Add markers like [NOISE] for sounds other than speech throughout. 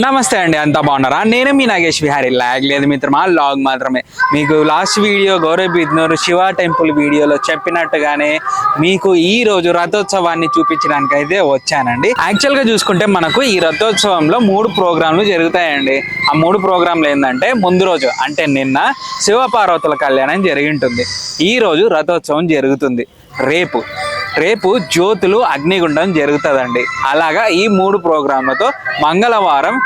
నమస్తే అండి అంతా బాగున్నారా? నేను మీ నాగేష్ విహారీ. లాగ్ లేదు మిత్రమా లాగ్ మాత్రమే. మీకు last video Gauribidanur Shiva temple వీడియోలో చెప్పినట్టుగానే మీకు ఈ రోజు రథోత్సవాన్ని చూపించడానికి అయితే వచ్చానండి. యాక్చువల్గా చూసుకుంటే మనకు ఈ రథోత్సవంలో మూడు ప్రోగ్రాంలు జరుగుతాయండి. ఆ మూడు ప్రోగ్రాంలు ఏంటంటే ముందు రోజు అంటే నిన్న శివపార్వతుల కళ్యాణం జరిగి ఉంటుంది. ఈ రోజు రథోత్సవం జరుగుతుంది. రేపు రేపు జ్యోతులు అగ్నిగుండం జరుగుతుందండి. అలాగా ఈ మూడు ప్రోగ్రాంలతో మంగళవారం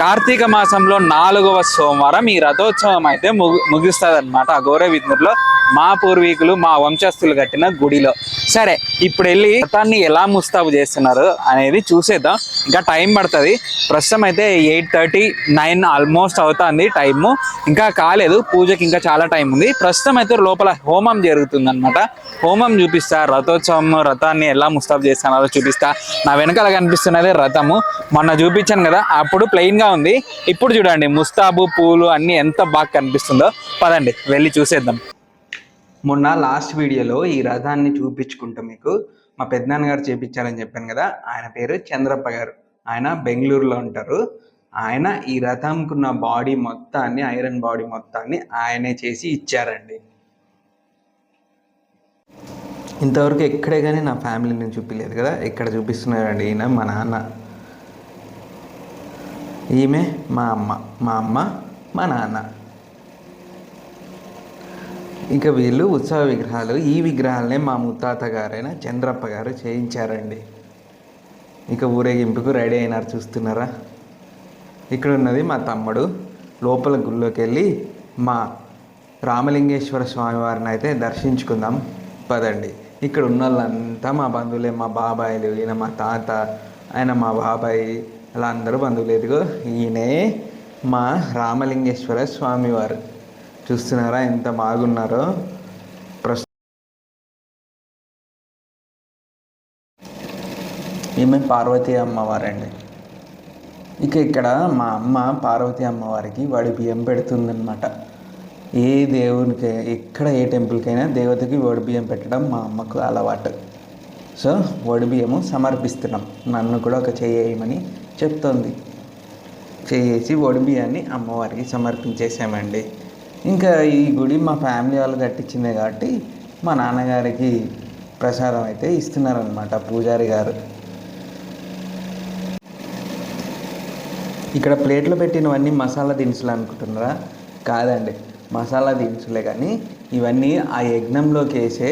కార్తీక మాసంలో నాలుగవ సోమవారం ఈ రథోత్సవం అయితే ముగు ముగిస్తుంది అనమాట గౌరవ విద్యుత్లో మా పూర్వీకులు మా వంశస్థులు కట్టిన గుడిలో. సరే ఇప్పుడు వెళ్ళి రథాన్ని ఎలా ముస్తాబు చేస్తున్నారు అనేది చూసేద్దాం. ఇంకా టైం పడుతుంది. ప్రస్తుతం అయితే ఎయిట్ థర్టీ నైన్ ఆల్మోస్ట్ అవుతుంది టైము. ఇంకా కాలేదు పూజకి ఇంకా చాలా టైం ఉంది ప్రస్తుతం అయితే లోపల హోమం జరుగుతుంది అనమాట హోమం చూపిస్తారు. రథోత్సవం రథాన్ని ఎలా ముస్తాబ్ చేస్తున్నారో చూపిస్తా. నా వెనకాల కనిపిస్తున్నది రథము. మొన్న చూపించాను కదా అప్పుడు ప్లెయిన్గా గా ఉంది. ఇప్పుడు చూడండి ముస్తాబు పూలు అన్ని ఎంత బాగా కనిపిస్తుందో. పదండి వెళ్ళి చూసేద్దాం. మొన్న లాస్ట్ వీడియోలో ఈ రథాన్ని చూపించుకుంటూ మీకు మా పెద్దనాన్న గారు చేపించారని చెప్పాను కదా ఆయన పేరు చంద్రప్ప గారు. ఆయన బెంగళూరులో ఉంటారు. ఆయన ఈ రథంకున్న బాడీ మొత్తాన్ని ఐరన్ బాడీ మొత్తాన్ని ఆయనే చేసి ఇచ్చారండి. ఇంతవరకు ఎక్కడే కానీ నా ఫ్యామిలీని చూపించలేదు కదా. ఎక్కడ చూపిస్తున్నారండి ఈయన? మా నాన్న. ఈమె మా అమ్మ. మా అమ్మ మా నాన్న. ఇంకా వీళ్ళు ఉత్సవ విగ్రహాలు. ఈ విగ్రహాలనే మా ముత్తాత గారైన చంద్రప్ప గారు చేయించారండి. ఇక ఊరేగింపుకు రెడీ అయినారు చూస్తున్నారా? ఇక్కడ ఉన్నది మా తమ్ముడు. లోపల గుళ్ళోకి వెళ్ళి మా రామలింగేశ్వర స్వామి వారిని అయితే దర్శించుకుందాం. పదండి. ఇక్కడ ఉన్న వాళ్ళంతా మా బంధువులే మా బాబాయ్లు ఈయన మా తాత ఆయన మా బాబాయ్ అలా అందరూ బంధువులు. ఎదుగో ఈయనే మా రామలింగేశ్వర స్వామివారు. చూస్తున్నారా ఎంత బాగున్నారో? ప్రస్తు ఈమె పార్వతీ అమ్మవారండి. ఇక ఇక్కడ మా అమ్మ పార్వతీ అమ్మవారికి వాడి బియ్యం పెడుతుందన్నమాట. ఏ దేవునికి ఎక్కడ ఏ టెంపుల్కైనా దేవతకి వడి బియ్యం పెట్టడం మా అమ్మకు అలవాటు. సో వడి బియ్యము సమర్పిస్తున్నాం. నన్ను కూడా ఒక చేయమని చెప్తోంది. చేసి వడి బియ్యాన్ని అమ్మవారికి సమర్పించేసామండి ఇంకా ఈ గుడి మా ఫ్యామిలీ వాళ్ళు కట్టించిందే కాబట్టి మా నాన్నగారికి ప్రసాదం అయితే ఇస్తున్నారనమాట పూజారి గారు. ఇక్కడ ప్లేట్లో పెట్టినవన్నీ మసాలా దినుసులు అనుకుంటున్నారా? కాదండి. మసాలా దినుసులే కానీ ఇవన్నీ ఆ యజ్ఞంలోకి వేసే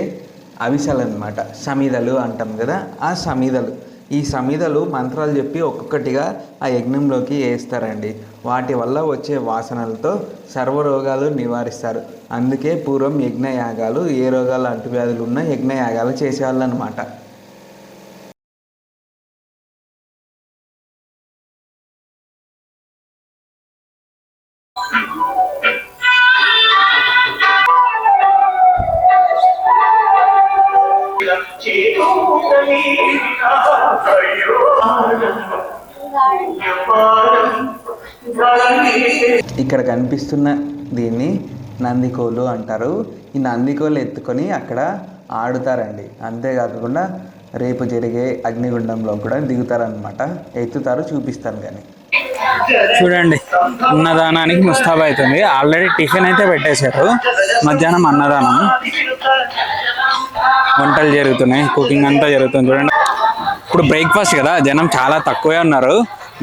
అవిసలు అనమాట సమిదలు అంటాం కదా ఆ సమిదలు. ఈ సమిదలు మంత్రాలు చెప్పి ఒక్కొక్కటిగా ఆ యజ్ఞంలోకి వేస్తారండి. వాటి వల్ల వచ్చే వాసనలతో సర్వరోగాలు నివారిస్తారు. అందుకే పూర్వం యజ్ఞయాగాలు ఏ రోగాలు అంటువ్యాధులు ఉన్నా యజ్ఞయాగాలు చేసేవాళ్ళు అనమాట ఇక్కడ కనిపిస్తున్న దీన్ని నందికోలు అంటారు. ఈ నందికోలు ఎత్తుకొని అక్కడ ఆడుతారండి. అంతేకాకుండా రేపు జరిగే అగ్నిగుండంలో కూడా దిగుతారనమాట ఎత్తుతారు చూపిస్తాను కానీ చూడండి అన్నదానానికి ముస్తాబ్ అవుతుంది ఆల్రెడీ టిఫిన్ అయితే పెట్టేశారు. మధ్యాహ్నం అన్నదానం. వంటలు జరుగుతున్నాయి కుకింగ్ అంతా జరుగుతుంది చూడండి. ఇప్పుడు బ్రేక్ఫాస్ట్ కదా జనం చాలా తక్కువే ఉన్నారు.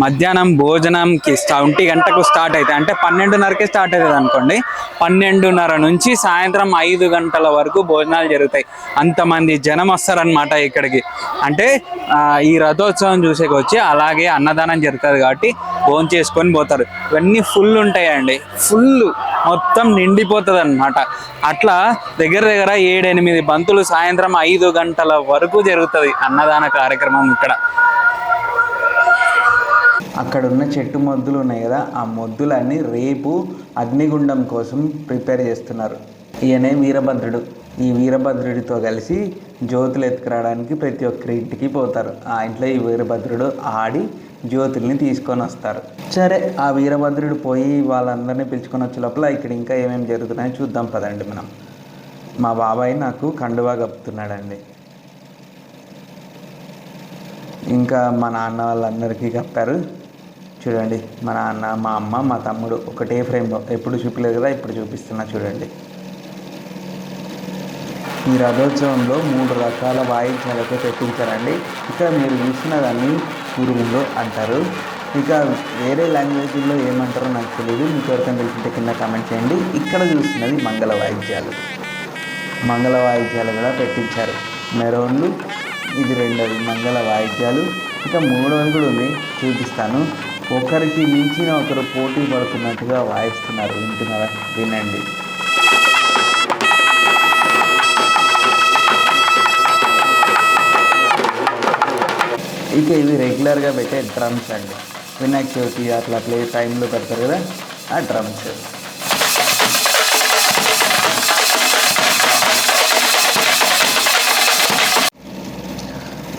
మధ్యాహ్నం భోజనంకి ఒంటి గంటకు స్టార్ట్ అయితే అంటే పన్నెండున్నరకే స్టార్ట్ అవుతుంది అనుకోండి. పన్నెండున్నర నుంచి సాయంత్రం ఐదు గంటల వరకు భోజనాలు జరుగుతాయి. అంతమంది జనం వస్తారనమాట ఇక్కడికి. అంటే ఈ రథోత్సవం చూసేకి వచ్చి అలాగే అన్నదానం జరుగుతుంది కాబట్టి భోజనం చేసుకొని పోతారు. ఇవన్నీ ఫుల్ ఉంటాయండి. ఫుల్ మొత్తం నిండిపోతుంది అనమాట అట్లా దగ్గర దగ్గర ఏడెనిమిది బంతులు సాయంత్రం ఐదు గంటల వరకు జరుగుతుంది అన్నదాన కార్యక్రమం ఇక్కడ. అక్కడ ఉన్న చెట్టు మొద్దులు ఉన్నాయి కదా ఆ మొద్దులన్నీ రేపు అగ్నిగుండం కోసం ప్రిపేర్ చేస్తున్నారు. ఈయనే వీరభద్రుడు. ఈ వీరభద్రుడితో కలిసి జ్యోతులు ఎత్తుకురావడానికి ప్రతి ఒక్కరి ఇంటికి పోతారు. ఆ ఇంట్లో ఈ వీరభద్రుడు ఆడి జ్యోతుల్ని తీసుకొని వస్తారు. సరే ఆ వీరభద్రుడు పోయి వాళ్ళందరినీ పిలుచుకొని వచ్చే లోపల ఇక్కడ ఇంకా ఏమేమి జరుగుతున్నాయో చూద్దాం పదండి మనం. మా బాబాయ్ నాకు కండువా కప్పుతున్నాడండి. ఇంకా మా నాన్న వాళ్ళందరికీ కప్పారు. చూడండి మా నాన్న మా అమ్మ మా తమ్ముడు ఒకటే ఫ్రేమ్లో ఎప్పుడు చూపలేదు కదా ఇప్పుడు చూపిస్తున్నా చూడండి. ఈ రథోత్సవంలో మూడు రకాల వాయిద్యాలతో పెట్టించారండి. ఇక్కడ మీరు చూసిన దాన్ని అంటారు. ఇక వేరే లాంగ్వేజ్లో ఏమంటారో నాకు తెలియదు మీకు ఎవరికైనా తెలిసింటే కింద కామెంట్ చేయండి. ఇక్కడ చూస్తున్నది మంగళ వాయిద్యాలు. మంగళ వాయిద్యాలు కూడా పెట్టించారు. మెరోన్లు ఇది రెండోది మంగళ వాయిద్యాలు. ఇంకా మూడవది కూడా ఉంది చూపిస్తాను. ఒకరికి మించిన ఒకరు పోటీ పడుతున్నట్టుగా వాయిస్తున్నారు. వింటున్నారా? వినండి. ఇక ఇవి రెగ్యులర్గా పెట్టే డ్రమ్స్ అండి. వినాయక చవితి అట్లా ప్లే టైంలో పెడతారు కదా ఆ డ్రమ్స్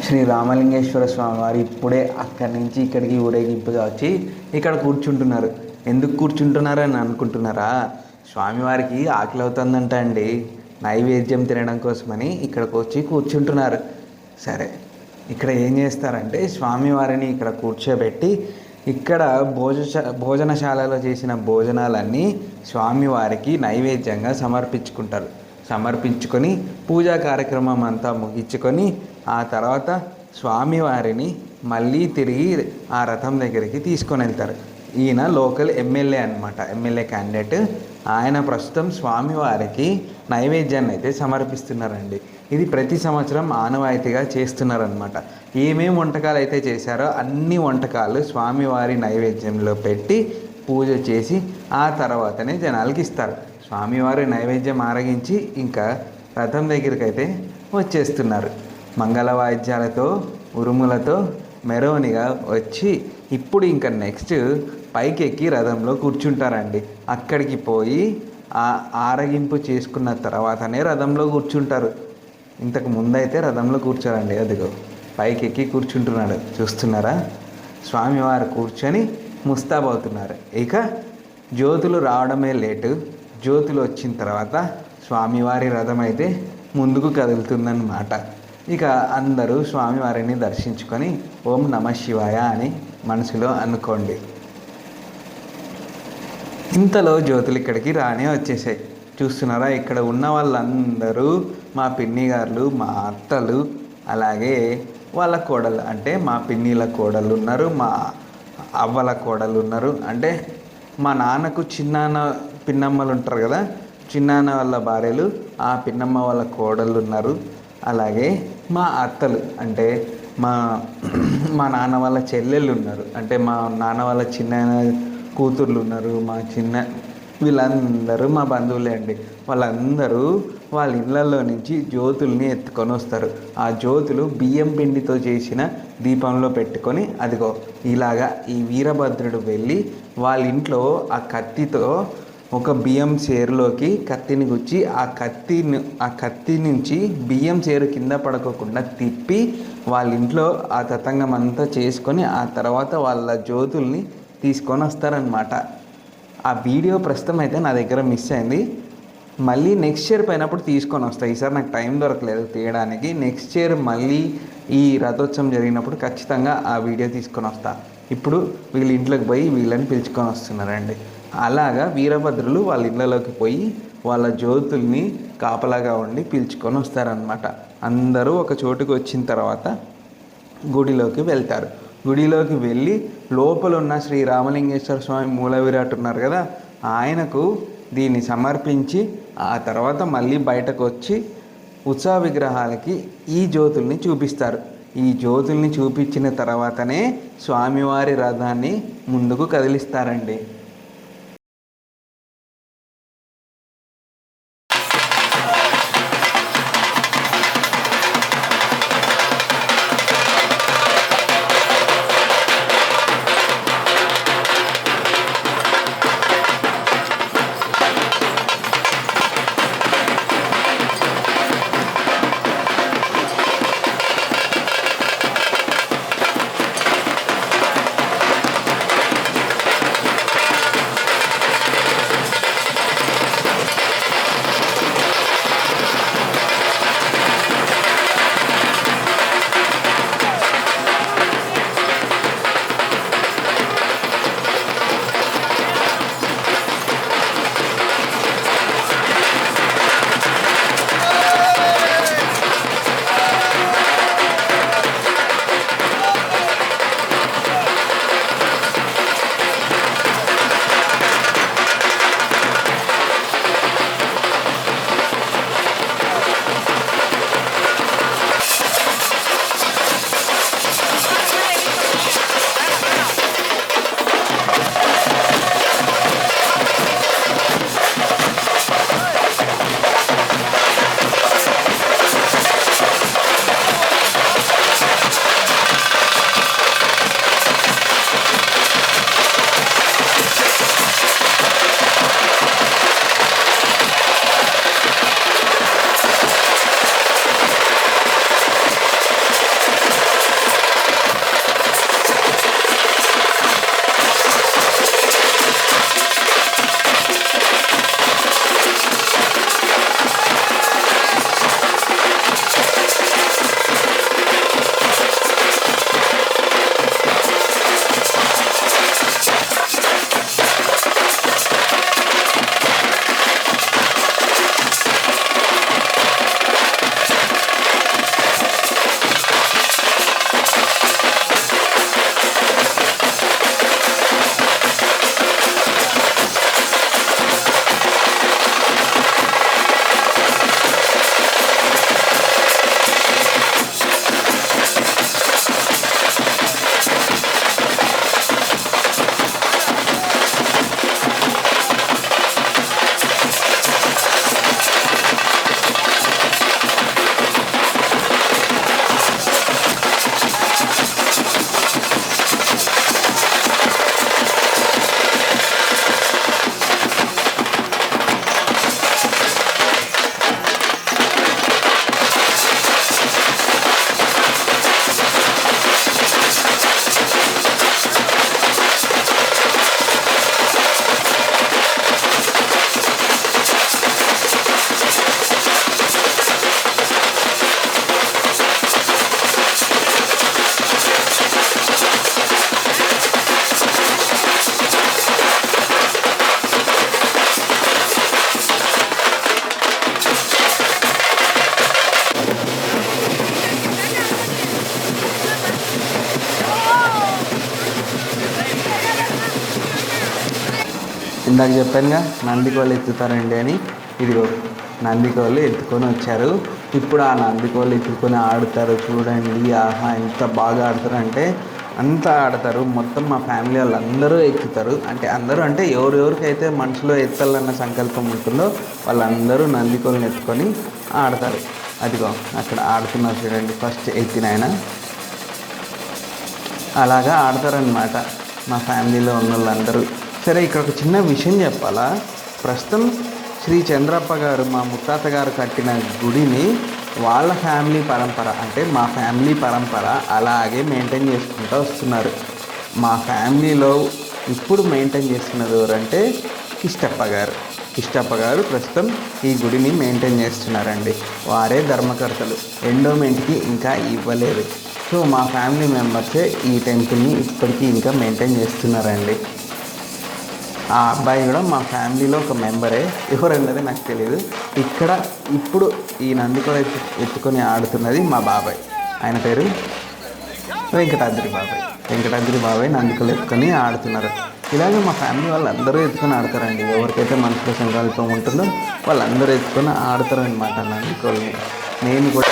శ్రీ రామలింగేశ్వర స్వామి వారు ఇప్పుడే అక్కడి నుంచి ఇక్కడికి ఊరేగింపుగా వచ్చి ఇక్కడ కూర్చుంటున్నారు. ఎందుకు కూర్చుంటున్నారు అని అనుకుంటున్నారా? స్వామివారికి ఆకలి అవుతుందంట అండి. నైవేద్యం తినడం కోసమని ఇక్కడికి వచ్చి కూర్చుంటున్నారు. సరే. ఇక్కడ ఏం చేస్తారంటే స్వామివారిని ఇక్కడ కూర్చోబెట్టి ఇక్కడ భోజ భోజనశాలలో చేసిన భోజనాలన్నీ స్వామివారికి నైవేద్యంగా సమర్పించుకుంటారు. సమర్పించుకొని పూజా కార్యక్రమం అంతా ముగించుకొని ఆ తర్వాత స్వామివారిని మళ్ళీ తిరిగి ఆ రథం దగ్గరికి తీసుకొని వెళ్తారు. ఈయన లోకల్ ఎమ్మెల్యే అనమాట ఎమ్మెల్యే క్యాండిడేట్. ఆయన ప్రస్తుతం స్వామివారికి నైవేద్యాన్ని అయితే సమర్పిస్తున్నారండి. ఇది ప్రతి సంవత్సరం ఆనవాయితీగా చేస్తున్నారనమాట ఏమేమి వంటకాలు అయితే చేశారో అన్ని వంటకాలు స్వామివారి నైవేద్యంలో పెట్టి పూజ చేసి ఆ తర్వాతనే జనాలకి ఇస్తారు. స్వామివారి నైవేద్యం ఆరగించి ఇంకా రథం దగ్గరికి అయితే వచ్చేస్తున్నారు. మంగళ వాయిద్యాలతో ఉరుములతో మెరోనిగా వచ్చి ఇప్పుడు ఇంకా నెక్స్ట్ పైకెక్కి రథంలో కూర్చుంటారండి. అక్కడికి పోయి ఆ ఆరగింపు చేసుకున్న తర్వాతనే రథంలో కూర్చుంటారు. ఇంతకు ముందైతే రథంలో కూర్చోరండి అదిగో. పైకి ఎక్కి కూర్చుంటున్నాడు. చూస్తున్నారా? స్వామివారు కూర్చొని ముస్తాబవుతున్నారు ఇక జ్యోతులు రావడమే లేటు. జ్యోతులు వచ్చిన తర్వాత స్వామివారి రథం అయితే ముందుకు కదులుతుందన్నమాట. ఇక అందరూ స్వామివారిని దర్శించుకొని ఓం నమ శివాయ అని మనసులో అనుకోండి. ఇంతలో జ్యోతులు ఇక్కడికి రానే వచ్చేసాయి. చూస్తున్నారా? ఇక్కడ ఉన్న వాళ్ళందరూ మా పిన్ని గారులు మా అత్తలు అలాగే వాళ్ళ కోడలు అంటే మా పిన్నిల కోడలు ఉన్నారు మా అవ్వల కోడలు ఉన్నారు అంటే మా నాన్నకు చిన్నాన్న పిన్నమ్మలు ఉంటారు కదా చిన్నాన్న వాళ్ళ భార్యలు ఆ పిన్నమ్మ వాళ్ళ కోడలు ఉన్నారు అలాగే మా అత్తలు అంటే మా [CLEARS THROAT] మా నాన్న వాళ్ళ చెల్లెళ్ళు ఉన్నారు అంటే మా నాన్న వాళ్ళ చిన్న కూతుర్లు ఉన్నారు మా చిన్న వీళ్ళందరూ మా బంధువులే అండి. వాళ్ళందరూ వాళ్ళ ఇళ్ళల్లో నుంచి జ్యోతుల్ని ఎత్తుకొని వస్తారు. ఆ జ్యోతులు బియ్యం పిండితో చేసిన దీపంలో పెట్టుకొని అదిగో ఇలాగా ఈ వీరభద్రుడు వెళ్ళి వాళ్ళ ఇంట్లో ఆ కత్తితో ఒక బియ్యం చేరులోకి కత్తిని గుచ్చి ఆ కత్తి ఆ కత్తి నుంచి బియ్యం చేరు కింద పడకోకుండా తిప్పి వాళ్ళ ఇంట్లో ఆ తతంగం అంతా చేసుకొని ఆ తర్వాత వాళ్ళ జ్యోతుల్ని తీసుకొని వస్తారనమాట ఆ వీడియో ప్రస్తుతం అయితే నా దగ్గర మిస్ అయింది. మళ్ళీ నెక్స్ట్ ఇయర్ పోయినప్పుడు తీసుకొని వస్తాయి ఈసారి నాకు టైం దొరకలేదు తీయడానికి. నెక్స్ట్ ఇయర్ మళ్ళీ ఈ రథోత్సవం జరిగినప్పుడు ఖచ్చితంగా ఆ వీడియో తీసుకొని వస్తా. ఇప్పుడు వీళ్ళ ఇంట్లోకి పోయి వీళ్ళని పిలుచుకొని వస్తున్నారండి. అలాగా వీరభద్రులు వాళ్ళ ఇళ్ళలోకి పోయి వాళ్ళ జ్యోతుల్ని కాపలాగా ఉండి పిలుచుకొని వస్తారనమాట అందరూ ఒక చోటుకు వచ్చిన తర్వాత గుడిలోకి వెళ్తారు. గుడిలోకి వెళ్ళి లోపల ఉన్న శ్రీ రామలింగేశ్వర స్వామి మూల విరాట్ ఉన్నారు కదా ఆయనకు దీన్ని సమర్పించి ఆ తర్వాత మళ్ళీ బయటకు వచ్చి ఉత్సవ విగ్రహాలకి ఈ జ్యోతుల్ని చూపిస్తారు. ఈ జ్యోతుల్ని చూపించిన తర్వాతనే స్వామివారి రథాన్ని ముందుకు కదిలిస్తారండి. ఇందాక చెప్పానుగా నందికోళ్ళు ఎత్తుతారండి అని. ఇదిగో నందికోళ్ళు ఎత్తుకొని వచ్చారు. ఇప్పుడు ఆ నందికోళ్ళు ఎత్తుకొని ఆడతారు చూడండి. ఆహా ఎంత బాగా ఆడతారంటే అంతా ఆడతారు. మొత్తం మా ఫ్యామిలీ వాళ్ళందరూ ఎక్కుతారు. అంటే అందరూ అంటే ఎవరెవరికైతే మనసులో ఎత్తాలన్న సంకల్పం ఉంటుందో వాళ్ళందరూ నందికోళ్ళని ఎత్తుకొని ఆడతారు. అదిగో అక్కడ ఆడుతున్నారు చూడండి. ఫస్ట్ ఎత్తిన ఆయన. అలాగా ఆడతారనమాట మా ఫ్యామిలీలో ఉన్న వాళ్ళందరూ సరే ఇక్కడ ఒక చిన్న విషయం చెప్పాలా? ప్రస్తుతం శ్రీ చంద్రప్ప గారు మా ముత్తాత గారు కట్టిన గుడిని వాళ్ళ ఫ్యామిలీ పరంపర అంటే మా ఫ్యామిలీ పరంపర అలాగే మెయింటైన్ చేసుకుంటూ వస్తున్నారు. మా ఫ్యామిలీలో ఇప్పుడు మెయింటైన్ చేస్తున్నది ఎవరంటే కిష్టప్ప గారు. కిష్టప్ప గారు ప్రస్తుతం ఈ గుడిని మెయింటైన్ చేస్తున్నారండి. వారే ధర్మకర్తలు. ఎండోమెంట్కి ఇంకా ఇవ్వలేదు. సో మా ఫ్యామిలీ మెంబర్సే ఈ టెంపుల్ని ఇప్పటికీ ఇంకా మెయింటైన్ చేస్తున్నారండి. ఆ అబ్బాయి కూడా మా ఫ్యామిలీలో ఒక మెంబరే. ఎవరన్నది నాకు తెలియదు ఇక్కడ ఇప్పుడు ఈ నంది కూడా ఎత్తుకొని ఆడుతున్నది మా బాబాయ్. ఆయన పేరు వెంకటాద్రి బాబాయ్. వెంకటాద్రి బాబాయ్ నందికలు ఎత్తుకొని ఆడుతున్నారు. ఇలాగే మా ఫ్యామిలీ వాళ్ళు అందరూ ఎత్తుకొని ఆడతారండి. ఎవరికైతే మనసులో సంకల్పం ఉంటుందో వాళ్ళందరూ ఎత్తుకొని ఆడతారనమాట నందికోల్ని నేను కూడా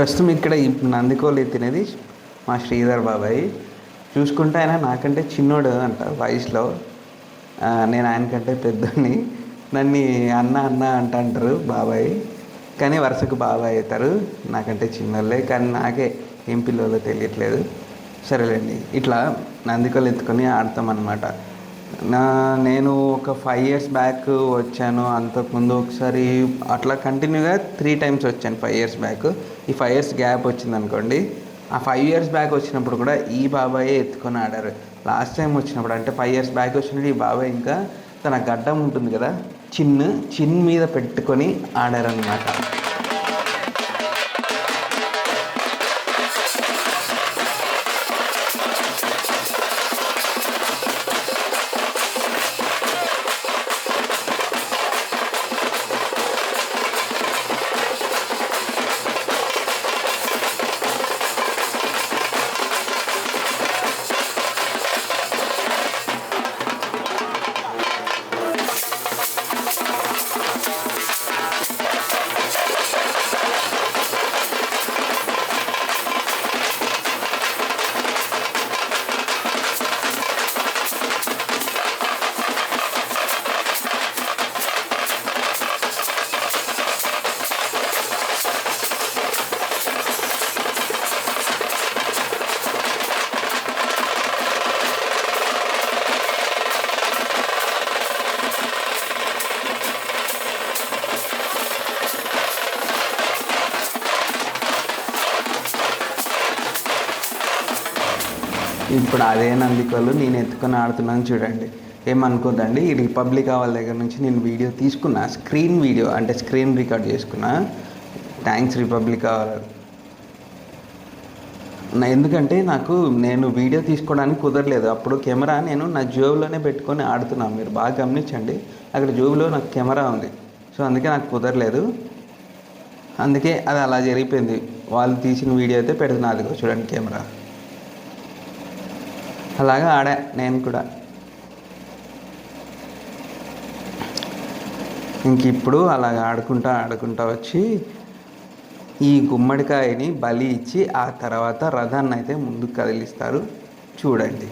ప్రస్తుతం ఇక్కడ ఈ నందికోలు తినేది మా శ్రీధర్ బాబాయ్. చూసుకుంటే ఆయన నాకంటే చిన్నోడు అంట వయసులో. నేను ఆయనకంటే పెద్దోని నన్ను అన్న అన్న అంట అంటారు బాబాయ్. కానీ వరుసకు బాబాయ్ అవుతారు. నాకంటే చిన్నోళ్ళే కానీ నాకే ఏం పిల్లలో తెలియట్లేదు. సరేలేండి ఇట్లా నందికోలు ఎత్తుకొని ఆడతామన్నమాట నా నేను ఒక ఫైవ్ ఇయర్స్ బ్యాక్ వచ్చాను. అంతకుముందు ఒకసారి అట్లా కంటిన్యూగా త్రీ టైమ్స్ వచ్చాను ఫైవ్ ఇయర్స్ బ్యాక్ ఈ ఫైవ్ ఇయర్స్ గ్యాప్ వచ్చిందనుకోండి ఆ ఫైవ్ ఇయర్స్ బ్యాక్ వచ్చినప్పుడు కూడా ఈ బాబాయే ఎత్తుకొని ఆడారు. లాస్ట్ టైం వచ్చినప్పుడు అంటే ఫైవ్ ఇయర్స్ బ్యాక్ వచ్చినప్పుడు ఈ బాబాయ్ ఇంకా తన గడ్డం ఉంటుంది కదా చిన్ను చిన్ మీద పెట్టుకొని ఆడారనమాట ఇప్పుడు అదే నందికలు నేను ఎత్తుకొని ఆడుతున్నాను చూడండి. ఏమనుకోదండి ఈ రిపబ్లిక్ వాళ్ళ దగ్గర నుంచి నేను వీడియో తీసుకున్నా స్క్రీన్ వీడియో అంటే స్క్రీన్ రికార్డ్ చేసుకున్నా. థ్యాంక్స్ రిపబ్లిక్ నా ఎందుకంటే నాకు నేను వీడియో తీసుకోవడానికి కుదరలేదు. అప్పుడు కెమెరా నేను నా జోబులోనే పెట్టుకొని ఆడుతున్నాను మీరు బాగా గమనించండి. అక్కడ జోబులో నాకు కెమెరా ఉంది. సో అందుకే నాకు కుదరలేదు. అందుకే అది అలా జరిగిపోయింది. వాళ్ళు తీసిన వీడియో అయితే పెడుతున్నా. అదిగో చూడండి కెమెరా. అలాగా ఆడా నేను కూడా. ఇంక ఇప్పుడు అలాగ ఆడుకుంటా ఆడుకుంటా వచ్చి ఈ గుమ్మడికాయని బలి ఇచ్చి ఆ తర్వాత రథాన్ని అయితే ముందుకు కదిలిస్తారు. చూడండి.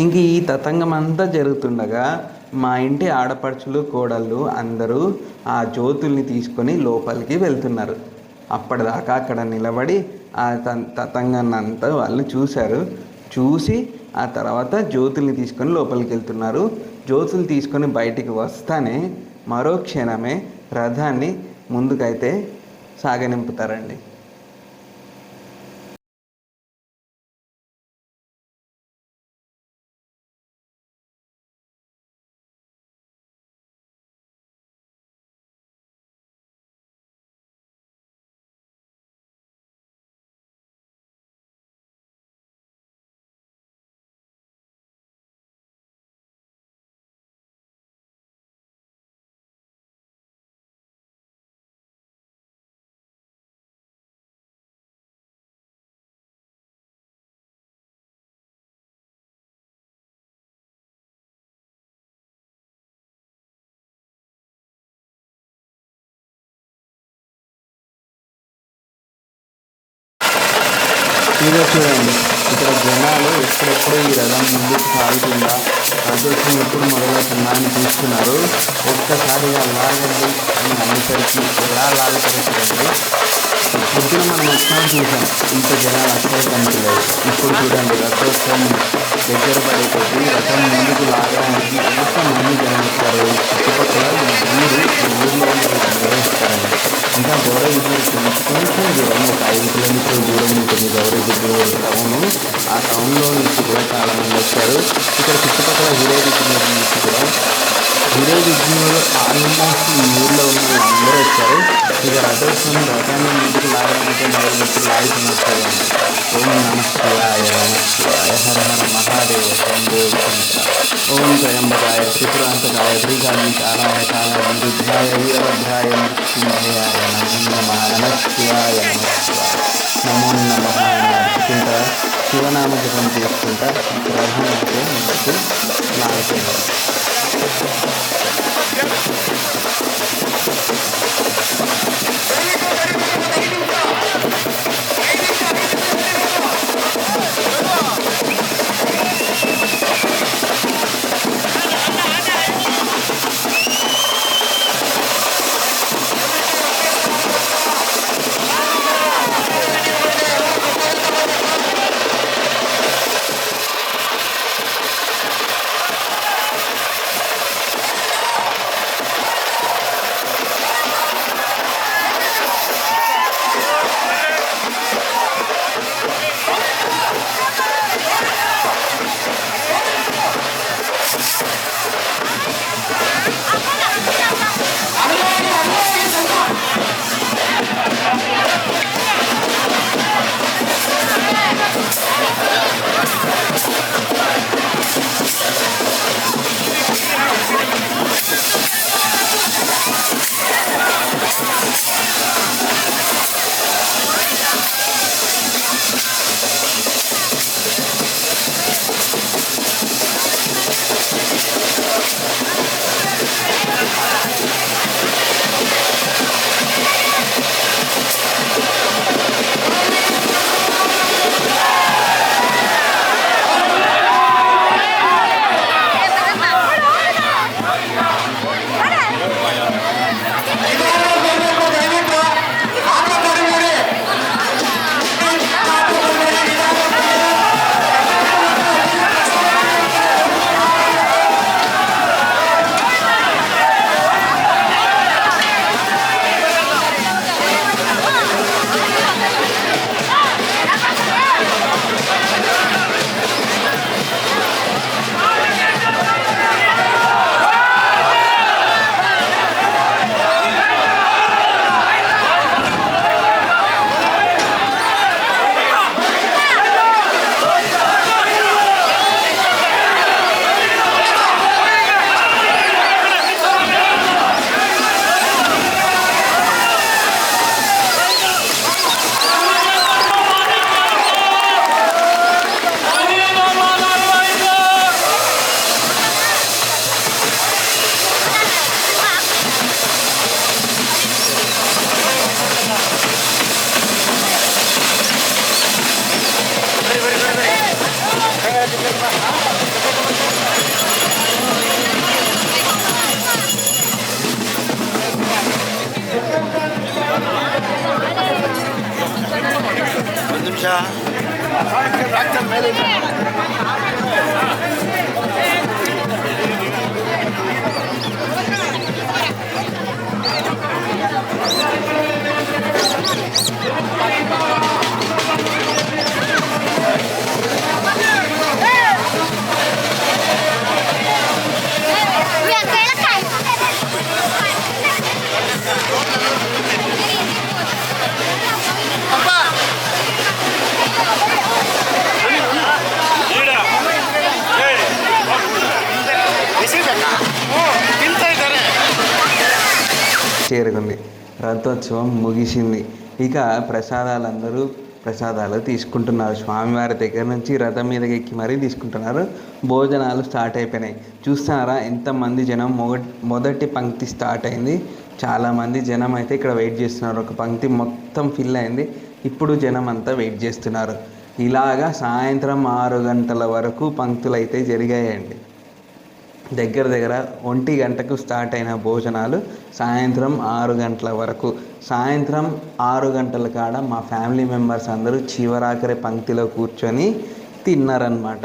ఇంక ఈ తతంగం అంతా జరుగుతుండగా మా ఇంటి ఆడపడుచులు కోడళ్ళు అందరూ ఆ జ్యోతుల్ని తీసుకొని లోపలికి వెళ్తున్నారు. అప్పటిదాకా అక్కడ నిలబడి ఆ తతంగాన్ని అంతా వాళ్ళు చూశారు. చూసి ఆ తర్వాత జ్యోతుల్ని తీసుకొని లోపలికి వెళ్తున్నారు. జ్యోతులు తీసుకొని బయటికి వస్తానే మరో క్షణమే రథాన్ని ముందుకైతే సాగనింపుతారండి. ఇదో చూడండి ఇక్కడ జనాలు ఎప్పుడెప్పుడు ఈ రథం ముందుకు సాగుతుందా? రథోత్సవం ఎప్పుడు మొదలవుతుందా అని చూస్తున్నారు. ఒక్కసారిగా లాగండి అని అందరికీ ఎలా లాగుతారో చూడండి పొద్దున మనం వచ్చినా చూసాం ఇంత జనాలు అస్సలు కనిపించలేదు. ఇప్పుడు చూడండి రథోత్సవం దగ్గర పడే కొద్దీ రథం ముందుకు లాగడానికి ఎంత మంది జనం వస్తారు చుట్టుపక్కల ఊరు ఈ నిర్వహిస్తారండి ఇంకా గౌరవిద్యుత్ నుంచి కొంచెం దూరం ఒక ఐదు కిలోమీటర్ల దూరం ఉంటుంది గౌరవిద్యుత్ టౌన్ ఆ టౌన్లో నుంచి కూడా చాలామంది వచ్చారు. ఇక్కడ చుట్టుపక్కల విలేజ్ నుంచి కూడా గురు విఘ్నులు ఆల్మోస్ట్ ఈ ఊర్లో ఉన్న వాళ్ళందరూ వచ్చారు. ఇక రథోత్సవం రథాన్ని ఇంటికి లాగడానికి మరో ఇంటికి లాగుతున్నట్టు ఓం నమ శివాయ నమ శివాయ హర హర మహాదేవ శంభో ఓం త్రయంబకాయ త్రిపురాంతకాయ శ్రీకాళికాలాయ కాల విరుద్ధాయ వీరభద్రాయ నృసింహాయ నమో నమ నమ శివాయ నమ శివాయ. నమో నమ అని శివనామ జపం చేసుకుంటా రథం అయితే ముందుకు లాగుతున్నారు చేరుకుంది రథోత్సవం ముగిసింది. ఇక ప్రసాదాలు అందరూ ప్రసాదాలు తీసుకుంటున్నారు. స్వామివారి దగ్గర నుంచి రథం మీదకి ఎక్కి మరీ తీసుకుంటున్నారు. భోజనాలు స్టార్ట్ అయిపోయినాయి. చూస్తున్నారా ఎంతమంది జనం మొగ మొదటి పంక్తి స్టార్ట్ అయింది. చాలామంది జనం అయితే ఇక్కడ వెయిట్ చేస్తున్నారు. ఒక పంక్తి మొత్తం ఫిల్ అయింది. ఇప్పుడు జనం అంతా వెయిట్ చేస్తున్నారు. ఇలాగా సాయంత్రం ఆరు గంటల వరకు పంక్తులు అయితే జరిగాయండి. దగ్గర దగ్గర ఒంటి గంటకు స్టార్ట్ అయిన భోజనాలు సాయంత్రం ఆరు గంటల వరకు. సాయంత్రం ఆరు గంటల కాడ మా ఫ్యామిలీ మెంబర్స్ అందరూ చివరాఖరి పంక్తిలో కూర్చొని తిన్నారనమాట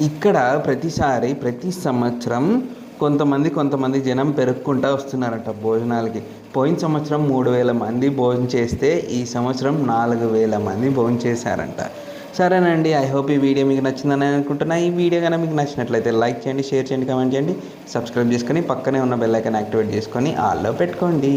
ఇక్కడ ప్రతిసారి ప్రతి సంవత్సరం కొంతమంది కొంతమంది జనం పెరుక్కుంటూ వస్తున్నారట భోజనాలకి. పోయిన సంవత్సరం మూడు వేల మంది భోజనం చేస్తే ఈ సంవత్సరం నాలుగు వేల మంది భోజనం చేశారంట. సరేనండి ఐ హోప్ ఈ వీడియో మీకు నచ్చిందని అనుకుంటున్నా. ఈ వీడియో కనుక మీకు నచ్చినట్లయితే లైక్ చేయండి షేర్ చేయండి కామెంట్ చేయండి. సబ్స్క్రైబ్ చేసుకొని పక్కనే ఉన్న బెల్ ఐకాన్ యాక్టివేట్ చేసుకొని ఆల్లో పెట్టుకోండి.